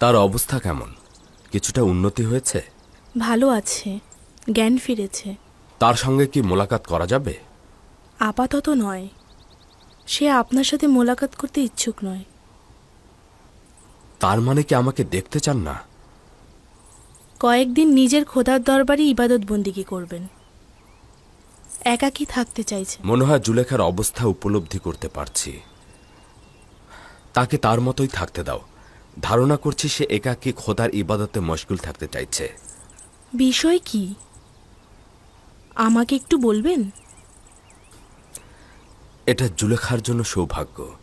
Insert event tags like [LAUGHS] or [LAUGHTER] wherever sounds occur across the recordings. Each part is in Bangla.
তার অবস্থা কেমন? কিছুটা উন্নতি হয়েছে? ভালো আছে। জ্ঞান ফিরেছে। তার সঙ্গে কি মোলাকাত করা যাবে? আপাতত নয়। সে আপনার সাথে মোলাকাত করতে ইচ্ছুক নয়। তার মানে কি আমাকে দেখতে চান না? কয়েকদিন নিজের খোদার দরবারে ইবাদত বন্দিগি করবেন। একাকী থাকতে চাইছে মনে হয় জুলেখার অবস্থা উপলব্ধি করতে পারছি। তাকে তার মতোই থাকতে দাও। ধারণা করছি সে একাকী খোদার ইবাদতে মশগুল থাকতে চাইছে। বিষয় কি? আমাকে একটু বলবেন? এটা জুলেখার জন্য সৌভাগ্য।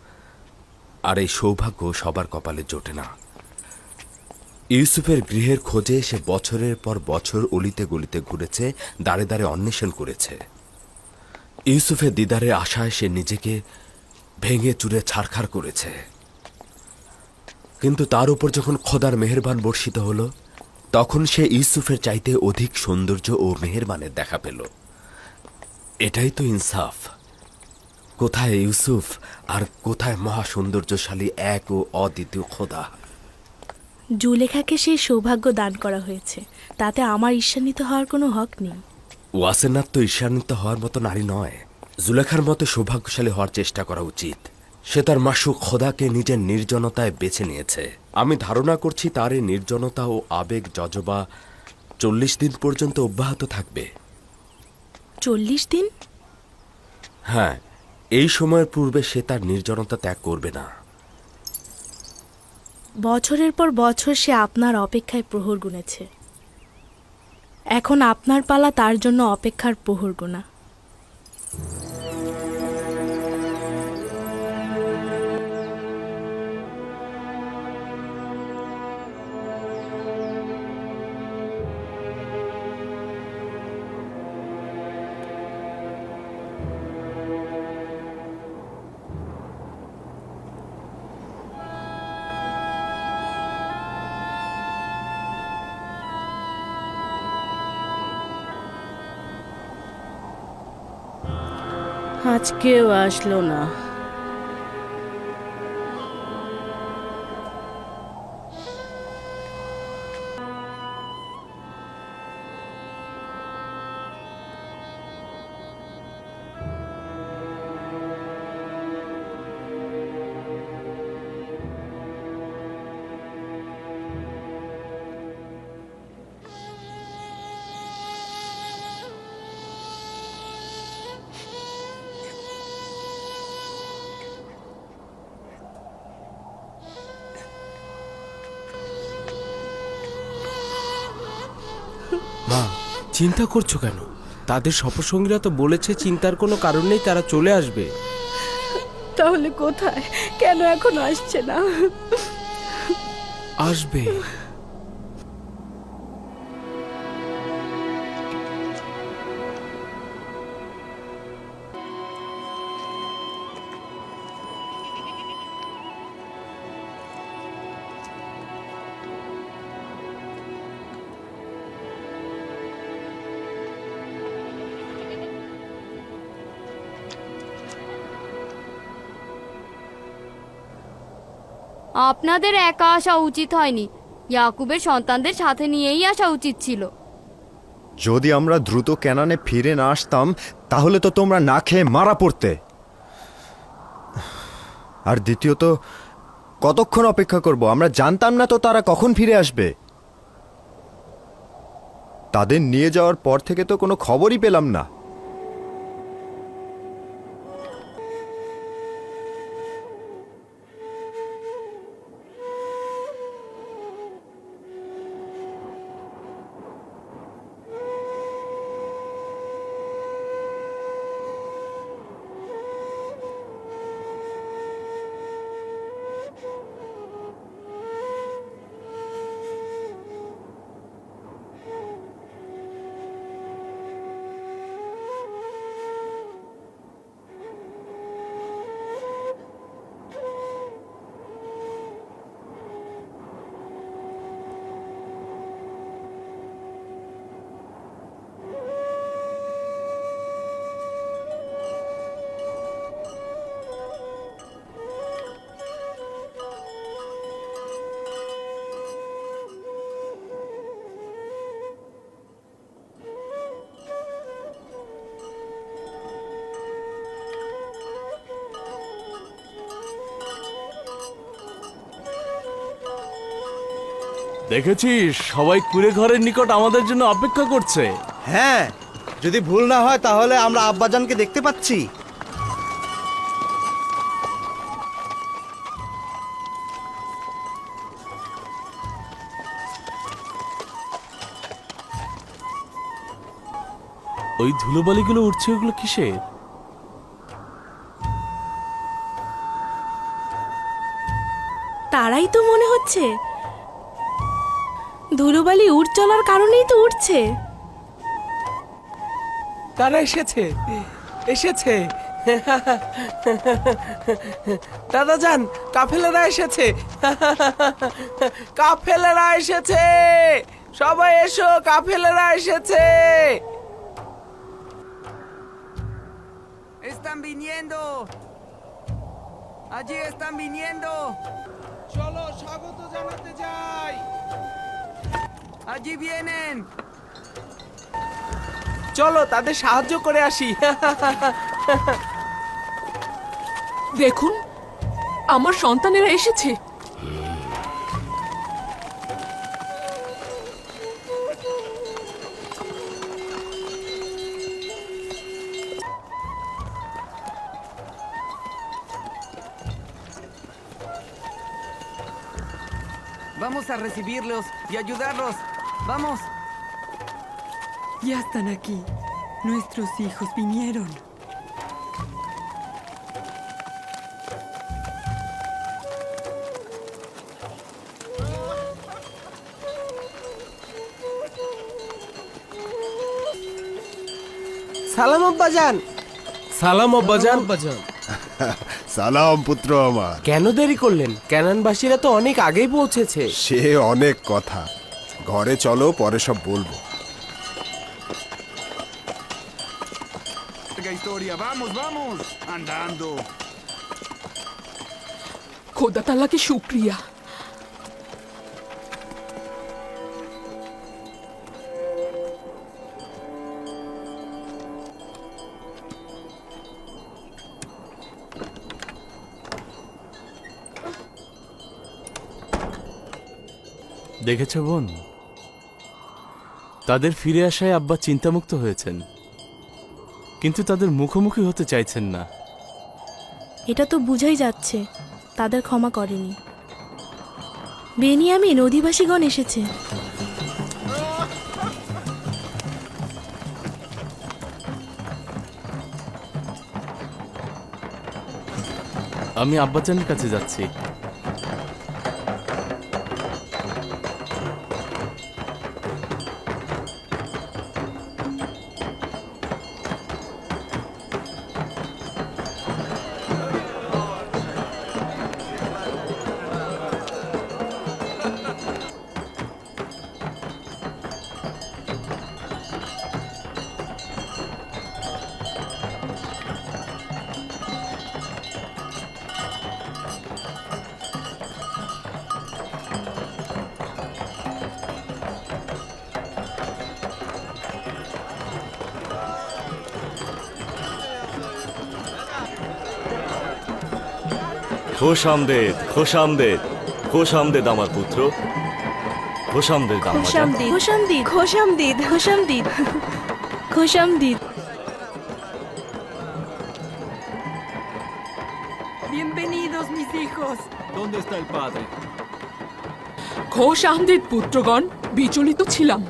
আর এই সৌভাগ্য সবার কপালে জোটে না। ইউসুফের গৃহের খোঁজে সে বছরের পর বছর অলিতে গলিতে ঘুরেছে দাঁড়ে দাঁড়ে অন্বেষণ করেছে। ইউসুফের দিদারের আশায় সে নিজেকে ভেঙে চুরে ছারখার করেছে। কিন্তু তার উপর যখন খোদার মেহেরবান বর্ষিত হলো তখন সে ইউসুফের চাইতে অধিক সৌন্দর্য ও মেহেরবানের দেখা পেল। এটাই তো ইনসাফ। কোথায় ইউসুফ আর কোথায় মহা সৌন্দর্যশালী এক ও অদ্বিতীয় খোদা? জুলেখাকে সেই সৌভাগ্য দান করা হয়েছে। তাতে আমার ঈর্ষান্বিত হওয়ার কোনো হক নেই। ওয়াসেনাথ তো ঈর্ষান্বিত হওয়ার মতো নারী নয়। জুলেখার মতো সৌভাগ্যশালী হওয়ার চেষ্টা করা উচিত। সে তার মাসু খোদাকে নিজের নির্জনতায় বেছে নিয়েছে। আমি ধারণা করছি তার এই নির্জনতা ও আবেগ যজবা চল্লিশ দিন পর্যন্ত অব্যাহত থাকবে। চল্লিশ দিন? হ্যাঁ এই সময়ের পূর্বে সে তার নির্জনতা ত্যাগ করবে না। বছরের পর বছর সে আপনার অপেক্ষায় প্রহর গুনেছে। এখন আপনার পালা তার জন্য অপেক্ষার প্রহর গোনা আজকেও আসলো না। চিন্তা করছ কেন? তাদের সফরসঙ্গীরা তো বলেছে চিন্তার কোনো কারণ নেই তারা চলে আসবে। তাহলে কোথায়? কেন এখন আসছে না? আসবে। আপনাদের একা আসা উচিত হয়নি। ইয়াকুবের সন্তানদের সাথে নিয়েই আসা উচিত ছিল। যদি আমরা দ্রুত ক্যানানে ফিরে না আসতাম, তাহলে তো তোমরা না খেয়ে মারা পড়তে। আর দ্বিতীয়ত, কতক্ষণ অপেক্ষা করব? আমরা জানতাম না তো তারা কখন ফিরে আসবে। তাদের নিয়ে যাওয়ার পর থেকে তো কোনো খবরই পেলাম না। দেখেছিস? সবাই কুড়ে ঘরের নিকট আমাদের জন্য অপেক্ষা করছে। হ্যাঁ যদি ভুল না হয় তাহলে আমরা আব্বাজানকে দেখতে পাচ্ছি। ওই ধুলোবালিগুলো উঠছে ওগুলো কিসের? তারাই তো মনে হচ্ছে ধুলোবালি উড় চলার কারণেই তো উঠছে তারা এসেছে এসেছে। দাদা যান কাফেলেরা এসেছে। কাফেলেরা এসেছে! সবাই এসো কাফেলেরা এসেছে! ¡Están viniendo! ¡Allí están viniendo! চলো স্বাগত জানাতে যাই। ¡Allí vienen! চলো তাদের সাহায্য করে আসি দেখুন আমার সন্তানেরা এসেছে Vamos a recibirlos y ayudarlos. ¡Vamos! Ya están aquí. Nuestros hijos vinieron. সালাম আব্বাজান সালাম আব্বাজান সালাম পুত্র আমার। কেন দেরি করলেন? ক্যানানবাসীরা তো অনেক আগেই পৌঁছেছে। সে অনেক কথা। ঘরে চলো পরে সব বলব historia! ¡Vamos, vamos! ¡Andando! খোদা তালাকে শুক্রিয়া দেখেছ বোন তাদের ফিরে আসায় আব্বা চিন্তামুক্ত হয়েছেন। কিন্তু তাদের মুখোমুখি হতে চাইছেন না। এটা তো বুঝাই যাচ্ছে। তাদের ক্ষমা করেনি। বেনিয়ামিন অধিবাসীগণ এসেছে। আমি আব্বাজানের কাছে যাচ্ছি। খোশ আমদেদ খোশ আমদেদ খোশ আমদেদ আমার পুত্র। খোশ আমদেদ আমার খোশামদিদ খোশামদিদ খোশামদিদ খোশামদিদ খোশামদিদ। Bienvenidos mis hijos. ¿Dónde está el padre? Ghosh Ahmed পুত্রগণ বিচলিত ছিলাম।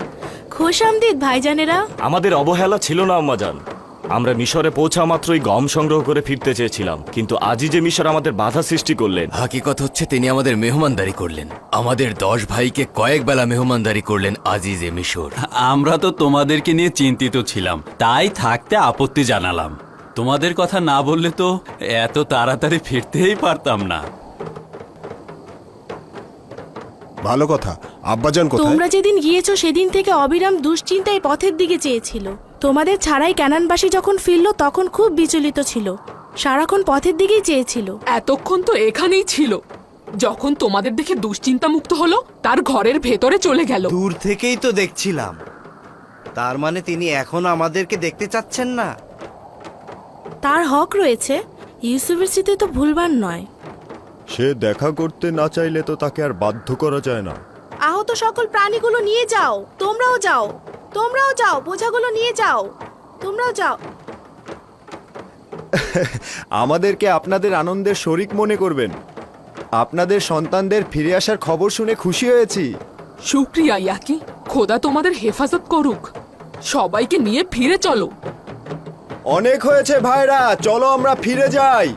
খোশামদিদ ভাইজানেরা। আমাদের অবহেলা ছিল না আম্মাজান আমরা মিশরে পৌঁছা মাত্রই গম সংগ্রহ করে ফিরতে চেয়েছিলাম কিন্তু আজই যে মিশর আমাদের বাধা সৃষ্টি করলেন। হাকিকত হচ্ছে তিনি আমাদের মেহমানদারি করলেন। আমাদের দশ ভাইকে কয়েক বেলা মেহমানদারি করলেন আজিজে মিশর। আমরা তো তোমাদেরকে নিয়ে চিন্তিত ছিলাম তাই থাকতে আপত্তি জানালাম। তোমাদের কথা না বললে তো এত তাড়াতাড়ি ফিরতেই পারতাম না। ভালো কথা। আব্বাজান কোথায়? তোমরা যেদিন গিয়েছো সেদিন থেকে অবিরাম দুশ্চিন্তায় পথের দিকে চেয়েছিল। তোমাদের ছাড়াই ক্যানানবাসী যখন ফিরল তখন খুব বিচলিত ছিল। সারাক্ষণ পথের দিকেই চেয়েছিল। এতক্ষণ তো এখানেই ছিল। যখন তোমাদের দেখে দুশ্চিন্তা মুক্ত হলো তার ঘরের ভেতরে চলে গেল। দূর থেকেই তো দেখছিলাম। তার মানে তিনি এখন আমাদেরকে দেখতে চাচ্ছেন না? তার হক রয়েছে। ইউসুফের স্মৃতি তো ভুলবার নয়। সে দেখা করতে না চাইলে তো তাকে আর বাধ্য করা যায় না। আহত সকল প্রাণীগুলো নিয়ে যাও। তোমরাও যাও। তোমরাও যাও বোঝাগুলো নিয়ে যাও। তোমরাও যাও। [LAUGHS] আমাদেরকে আপনাদের আনন্দের শরিক মনে করবেন। আপনাদের সন্তানদের ফিরে আসার খবর শুনে খুশি হয়েছি। শুক্রিয়া ইয়াকি। খোদা তোমাদের হেফাজত করুক। সবাইকে নিয়ে ফিরে চলো। অনেক হয়েছে ভাইরা চলো আমরা ফিরে যাই।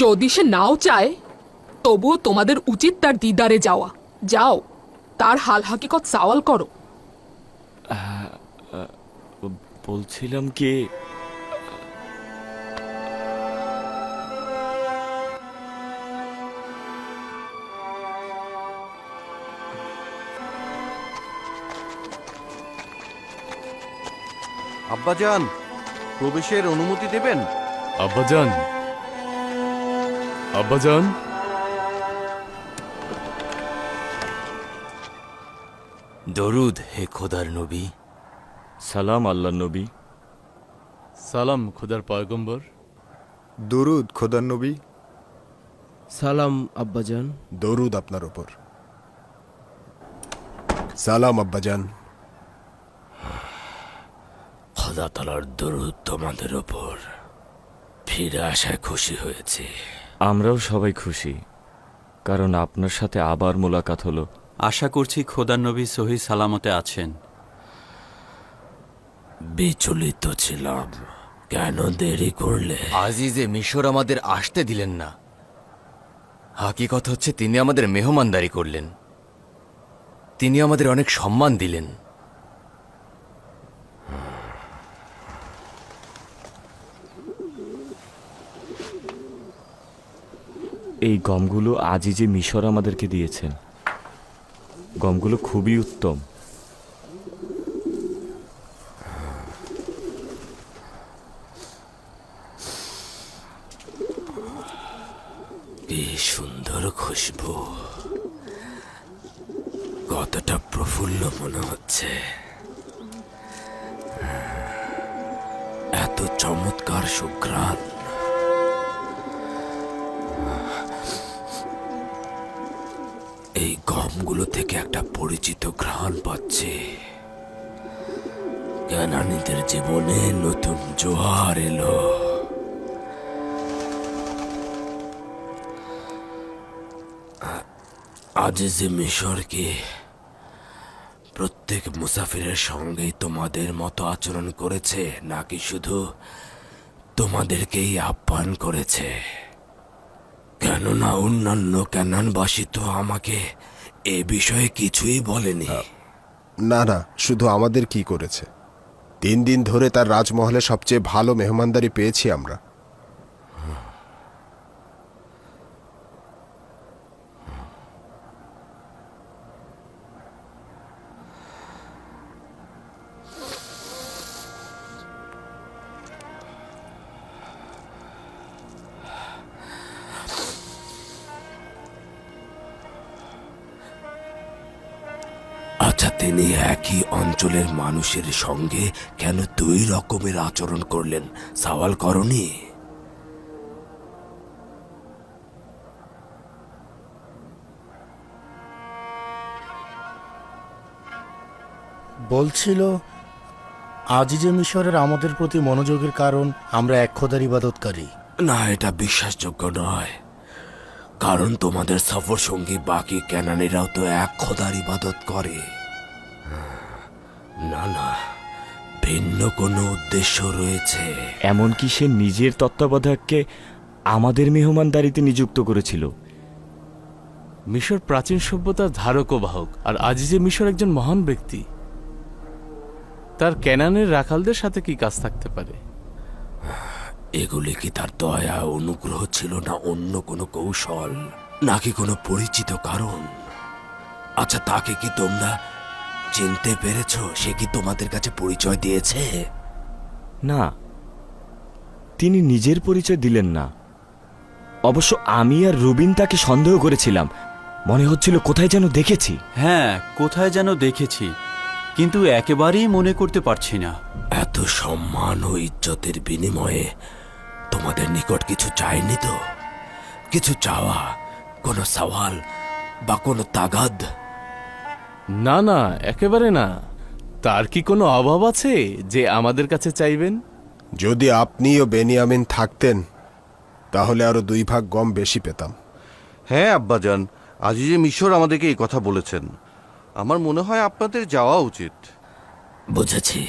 যদি সে নাও চায় তবুও তোমাদের উচিত তার দিদারে যাওয়া। যাও তার হাল হাকিকত সওয়াল করো। বলছিলাম কি আব্বাজান প্রবেশের অনুমতি দেবেন? আব্বাজান আব্বাজান? দরুদ হে খোদার নবী। সালাম আল্লাহ নবী। সালাম খোদার পয়গম্বর। দরুদ খোদার নবী। সালাম আব্বাজান। দরুদ আপনার ওপর সালাম আব্বাজান। খোদা তালার দরুদ তোমাদের ওপর ফিরে আসায় খুশি হয়েছি। আমরাও সবাই খুশি কারণ আপনার সাথে আবার মোলাকাত হলো। আশা করছি খোদার নবী সহি সালামতে আছেন। বিচলিত ছিলাম। কেন দেরি করলে? আজিজে মিশর আমাদের আসতে দিলেন না। হাকিকত হচ্ছে তিনি আমাদের মেহমানদারি করলেন। তিনি আমাদের অনেক সম্মান দিলেন। এই গমগুলো আজই যে মিশর আমাদেরকে দিয়েছেন। গমগুলো খুবই উত্তম। এই গমগুলো থেকে একটা পরিচিত ঘ্রাণ পাচ্ছে। জ্ঞানানীদের জীবনে নতুন জোয়ার এলো। আজ যে মিশরকে প্রত্যেক মুসাফিরের সঙ্গেই তোমাদের মতো আচরণ করেছে, নাকি শুধু তোমাদেরকেই আহ্বান করেছে? কেননা অন্যান্য ক্যানানবাসী তো আমাকে এ বিষয়ে কিছুই বলেনি। না না, শুধু আমাদের কি করেছে। তিন দিন ধরে তার রাজমহলে সবচেয়ে ভালো মেহমানদারি পেয়েছি আমরা। তিনি একই অঞ্চলের মানুষের সঙ্গে কেন দুই রকমের আচরণ করলেন? সওয়াল করনি। বলছিল আজিজে মিশরের আমাদের প্রতি মনোযোগের কারণ আমরা এক খোদার ইবাদতকারী। না এটা বিশ্বাসযোগ্য নয়। কারণ তোমাদের সফর সঙ্গী বাকি ক্যানানিরাও তো এক খোদার ইবাদত করে। না না ভিন্ন কোনো উদ্দেশ্য রয়েছে। এমনকি সে নিজের তত্ত্বাবধায়ককে আমাদের মেহমানদারিতে নিযুক্ত করেছিল। মিশর প্রাচীন সভ্যতার ধারক ও বাহক আর আজিজে মিশর একজন মহান ব্যক্তি। তার ক্যানানের রাখালদের সাথে কি কাজ থাকতে পারে? এগুলি কি তার দয়া অনুগ্রহ ছিল না অন্য কোনো কৌশল নাকি কোনো পরিচিত কারণ? আচ্ছা তাকে কি তোমরা চিনতে পেরেছ সে কি তোমাদের কাছে পরিচয় দিয়েছে? না। তিনি নিজের পরিচয় দিলেন না। অবশ্য আমি আর রুবিন তাকে সন্দেহ করেছিলাম। মনে হচ্ছিল কোথায় যেন দেখেছি। হ্যাঁ কোথায় যেন দেখেছি। কিন্তু একেবারেই মনে করতে পারছি না। এত সম্মান ও ইজ্জতের বিনিময়ে তোমাদের নিকট কিছু চাইনি তো? কিছু চাওয়া কোনো সওয়াল বা কোনো তাগাদ? না না একেবারে না। তার কি কোনো অভাব আছে যে আমাদের কাছে চাইবেন? যদি আপনি ও বেনিয়ামিন থাকতেন তাহলে আরও দুই ভাগ গম বেশি পেতাম। হ্যাঁ আব্বাজান আজিজে মিশর আমাদেরকে এই কথা বলেছেন। আমার মনে হয় আপনাদের যাওয়া উচিত। বুঝেছি।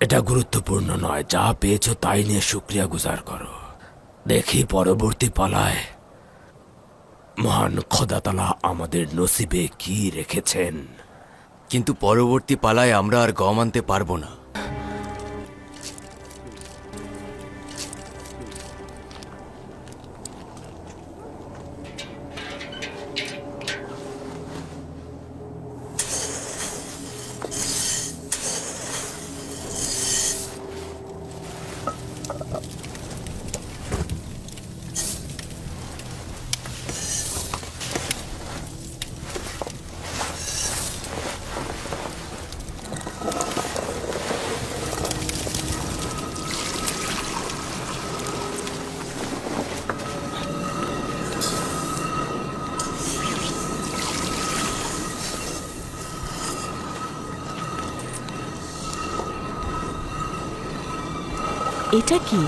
এটা গুরুত্বপূর্ণ নয় যা পেয়েছ তাই নিয়ে শুক্রিয়া গুজার করো। দেখি পরবর্তী পালায় মহান খোদাতালা আমাদের নসিবে কি রেখেছেন? কিন্তু পরবর্তী পালায় আমরা আর গম আনতে পারব না। এটা কি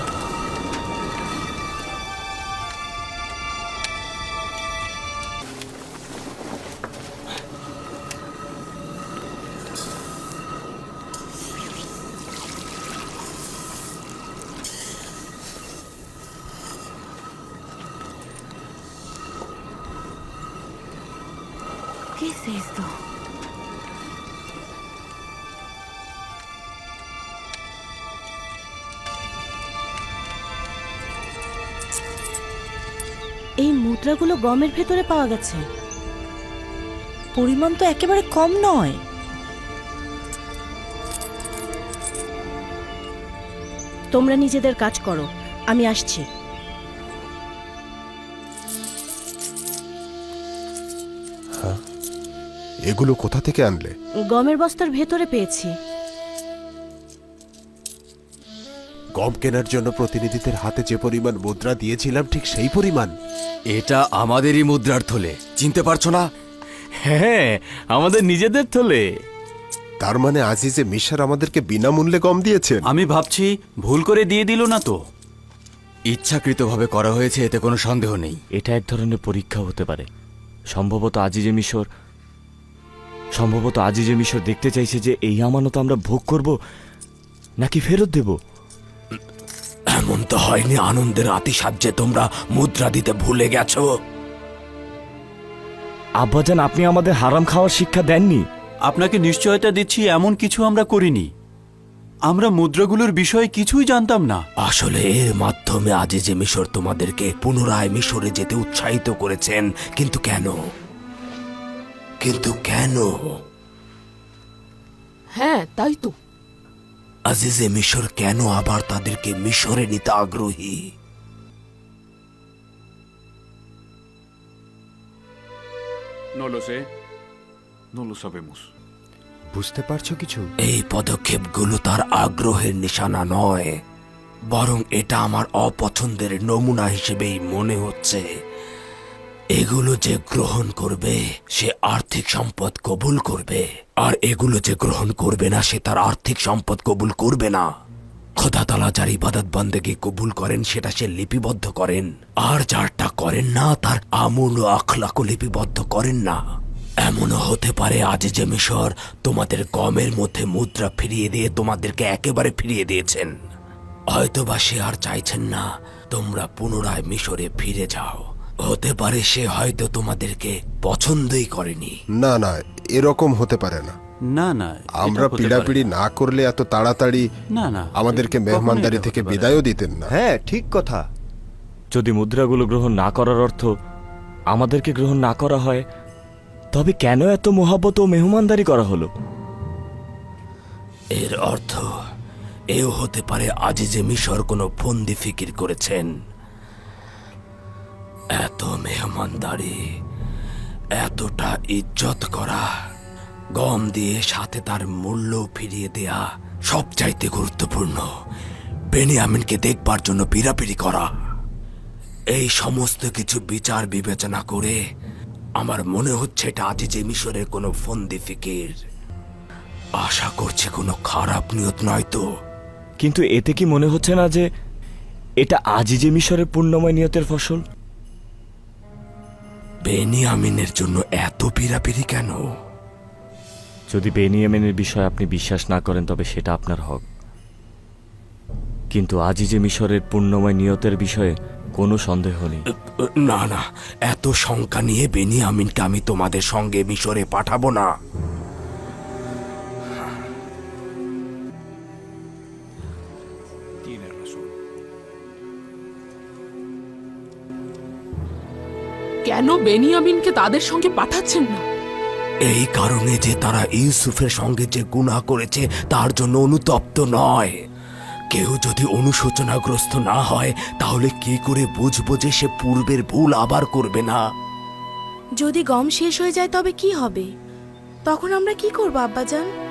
¿Qué es esto? মুদ্রাগুলো গমের ভেতরে পাওয়া গেছে। পরিমাণ তো একেবারে কম নয়। তোমরা নিজেদের কাজ করো আমি আসছি। এগুলো কোথা থেকে আনলে? গমের বস্তার ভেতরে পেয়েছি। গম কেনার জন্য প্রতিনিধিদের হাতে যে পরিমাণ মুদ্রা দিয়েছিলাম ঠিক সেই পরিমাণ। এটা আমাদেরই মুদ্রার থলে চিনতে পারছ না? হ্যাঁ আমাদের নিজেদের থলে। তার মানে আজিজে মিশর আমাদেরকে বিনামূল্যে গম দিয়েছেন? আমি ভাবছি ভুল করে দিয়ে দিল না তো। ইচ্ছাকৃতভাবে করা হয়েছে এতে কোনো সন্দেহ নেই। এটা এক ধরনের পরীক্ষা হতে পারে। সম্ভবত আজিজে মিশর সম্ভবত আজিজে মিশর দেখতে চাইছে যে এই আমানত আমরা ভোগ করব নাকি ফেরত দেব? এমন তো হয়নি আনন্দের আতিসাহ্যে তোমরা মুদ্রা দিতে ভুলে গেছো। আব্বাজান আপনি আমাদের হারাম খাওয়ার শিক্ষা দেননি। আপনাকে নিশ্চয়তা দিচ্ছি এমন কিছু আমরা করিনি। আমরা মুদ্রাগুলোর বিষয়ে কিছুই জানতাম না। আসলে এর মাধ্যমে আজে যে মিশর তোমাদেরকে পুনরায় মিশরে যেতে উৎসাহিত করেছেন। কিন্তু কেন? কিন্তু কেন? হ্যাঁ তাই তো। আজিজে মিশর কেন আবার তাদেরকে মিশরে নিতে আগ্রহী No lo sé. No lo sabemos. বুঝতে পারছ কিছু এই পদক্ষেপগুলো তার আগ্রহের নিশানা নয় বরং এটা আমার অপছন্দের নমুনা হিসেবেই মনে হচ্ছে এগুলো যে গ্রহণ করবে, সে আর্থিক সম্পদ কবুল করবে। আর এগুলো যে গ্রহণ করবে না, সে তার আর্থিক সম্পদ কবুল করবে না। খোদা তালা যার ইবাদত বন্দেকে কবুল করেন, সেটা সে লিপিবদ্ধ করেন। আর যারটা করেন না, তার আমূল ও আখলাকও লিপিবদ্ধ করেন না। এমনও হতে পারে, আজ যে মিশর তোমাদের গমের মধ্যে মুদ্রা ফিরিয়ে দিয়ে তোমাদেরকে একেবারে ফিরিয়ে দিয়েছেন। হয়তোবা সে আর চাইছেন না, তোমরা পুনরায় মিশরে ফিরে যাও। হতে পারে সে হয়তো তোমাদেরকে পছন্দই করেনি। না না এরকম হতে পারে না। না না এটা আমরা হতে পারে পিড়াপিড়ি না করলে এত তাড়াতাড়ি না না আমাদেরকে কখনোই মেহমানদারি এটা থেকে হতে পারে না। বিদায়ও দিতেন না। হ্যাঁ ঠিক কথা। যদি মুদ্রাগুলো গ্রহণ না করার অর্থ আমাদেরকে গ্রহণ না করা হয় তবে কেন এত মোহাব্বত ও মেহমানদারি করা হলো? এর অর্থ এও হতে পারে আজিজে মিশর কোনো ফন্দি ফিকির করেছেন। এত মেহমানদারি, এতটা ইজ্জত করা, গম দিয়ে সাথে তার মূল্য ফিরিয়ে দেয়া সবচাইতে গুরুত্বপূর্ণ। বেনিয়ামিনকে দেখবার জন্য পিরাপিরি করা। এই সমস্ত কিছু বিচার বিবেচনা করে আমার মনে হচ্ছে এটা আজিজে মিশরের কোনো ফন্দি ফিকির। আশা করছি কোনো খারাপ নিয়ত নয় তো। কিন্তু এতে কি মনে হচ্ছে না যে এটা আজিজে মিশরের পূর্ণময় নিয়তের ফসল? বেনিয়ামিনের জন্য এত পিরাপিরি কেন? যদি বেনিয়ামিনের বিষয়ে আপনি বিশ্বাস না করেন তবে সেটা আপনার হক। কিন্তু আজিজে মিশরের পূর্ণময় নিয়তের বিষয়ে কোনো সন্দেহ নেই। না না এত শঙ্কা নিয়ে বেনিয়ামিনকে আমি তোমাদের সঙ্গে মিশরে পাঠাবো না। কেন বেনিয়ামিনকে তাদের সঙ্গে পাঠাচ্ছেন না? এই কারণে যে তারা ইউসুফের সঙ্গে যে গুনাহ করেছে তার জন্য অনুতপ্ত নয়। কেউ যদি অনুশোচনাগ্রস্ত না হয় তাহলে কি করে বুঝব যে সে পূর্বের ভুল আবার করবে না? যদি গম শেষ হয়ে যায় তবে কি হবে? তখন আমরা কি করব আব্বাজান?